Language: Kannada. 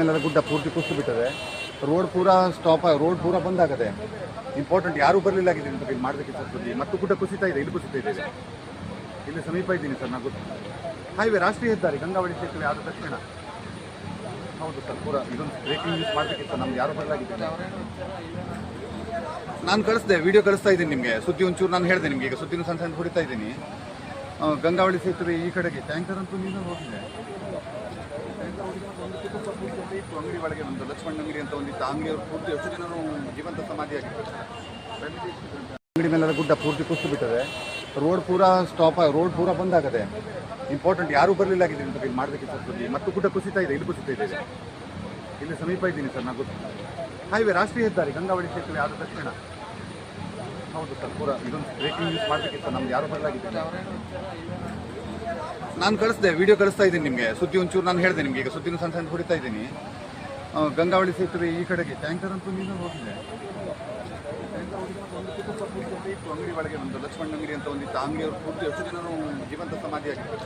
ಮೇಲೆಲ್ಲ ಗುಡ್ಡ ಪೂರ್ತಿ ಕುಸಿದು ಬಿಟ್ಟದೆ ರೋಡ್ ಪೂರ ಸ್ಟಾಪ್ ರೋಡ್ ಪೂರ ಬಂದ್ ಆಗದೆ. ಇಂಪಾರ್ಟೆಂಟ್ ಯಾರೂ ಬರಲಿಲ್ಲ ಆಗಿದೆ ಅಂತ ಇಲ್ಲಿ ಮಾಡಬೇಕಿತ್ತು ಸುದ್ದಿ ಮತ್ತು ಗುಡ್ಡ ಕುಸಿತಾ ಇದೆ, ಇಲ್ಲಿ ಕುಸಿತಾ ಇದೆ ಇಲ್ಲಿ ಸಮೀಪ ಇದ್ದೀನಿ ಸರ್ ನಾವು ಹೈವೇ ರಾಷ್ಟ್ರೀಯ ಹೆದ್ದಾರಿ, ಗಂಗಾವಳಿ ಸೇತುವೆ ಆದ ತಕ್ಷಣ ಹೌದು ಸರ್, ಪೂರ ಇದೊಂದು ಬ್ರೇಕಿಂಗ್ ನ್ಯೂಸ್ ಮಾಡಬೇಕಿತ್ತು ನಮ್ಗೆ ಯಾರು ಬರಲಾಗಿದೆ ನಾನು ಕಳಿಸ್ದೆ ವಿಡಿಯೋ ಕಳಿಸ್ತಾ ಇದ್ದೀನಿ ನಿಮಗೆ. ಸುದ್ದಿ ಒಂಚೂರು ನಾನು ಹೇಳಿದೆ ನಿಮಗೆ, ಈಗ ಸುದ್ದಿನೂ ಸಣ್ಣ ಸಣ್ಣ ಹೊಡಿತಾ ಇದ್ದೀನಿ. ಗಂಗಾವಳಿ ಸೇತುವೆ ಈ ಕಡೆಗೆ ಟ್ಯಾಂಕರ್ ಅಂತೂ ನೀನು ಹೋಗಿದೆ ಅಂಗಡಿ ಒಳಗೆ ಒಂದು ಲಕ್ಷ್ಮಣ್ ಅಂಗಡಿ ಅಂತ ಒಂದಿತ್ತು. ಅಂಗಡಿಯವರು ಪೂರ್ತಿ ಎಷ್ಟು ಜನರು ಜೀವಂತ ಸಮಾಧಿಯಾಗಿತ್ತು ಅಂಗಡಿ ಮೇಲೆಲ್ಲ ಗುಡ್ಡ ಪೂರ್ತಿ ಕುಸಿದು ಬಿಟ್ಟದೆ. ರೋಡ್ ಪೂರಾ ಸ್ಟಾಪ್ ರೋಡ್ ಪೂರ ಬಂದ್ ಆಗದೆ. ಇಂಪಾರ್ಟೆಂಟ್ ಯಾರೂ ಬರಲಿಲ್ಲ ಆಗಿದೆ ಅಂತ ಇಲ್ಲಿ ಮಾಡಬೇಕಿತ್ತು ಸುದ್ದಿ ಮತ್ತು ಗುಡ್ಡ ಕುಸಿತಾ ಇದೆ ಇಲ್ಲಿ ಕುಸಿತಾ ಇದೆ. ಇಲ್ಲಿ ಸಮೀಪ ಇದ್ದೀನಿ ಸರ್ ನಾನು ಗೊತ್ತಿಲ್ಲ ಹೈವೇ ರಾಷ್ಟ್ರೀಯ ಹೆದ್ದಾರಿ ಗಂಗಾವಳಿ ಸೇತುವೆ ಆದ ತಕ್ಷಣ. ಹೌದು ಕರ್ಪೂರ ಇದೊಂದು ಬ್ರೇಕಿಂಗ್ ನ್ಯೂಸ್ ನಮ್ಗೆ ಯಾರು ನಾನು ಕಳಿಸ್ದೆ ವಿಡಿಯೋ ಕಳಿಸ್ತಾ ಇದ್ದೀನಿ ನಿಮಗೆ. ಸುದ್ದಿ ಒಂಚೂರು ನಾನು ಹೇಳಿದೆ ನಿಮಗೆ. ಈಗ ಸುದ್ದಿನೂ ಸಣ್ಣ ಸಣ್ಣ ಹೊಡಿತಾ ಇದ್ದೀನಿ. ಗಂಗಾವಳಿ ಸೇತುವೆ ಈ ಕಡೆಗೆ. ಟ್ಯಾಂಕರ್ ಅಂತೂ ನೀನು ಹೋಗಿದೆ ಅಂಗಡಿ ಒಳಗೆ ಒಂದು ಲಕ್ಷ್ಮಣ್ ಅಂಗಡಿ ಅಂತ ಒಂದಿತ್ತು. ಅಂಗಡಿಯವರು ಪೂರ್ತಿ ಎಷ್ಟು ಜನರು ಜೀವಂತ ಸಮಾಧಿಯಾಗಿತ್ತು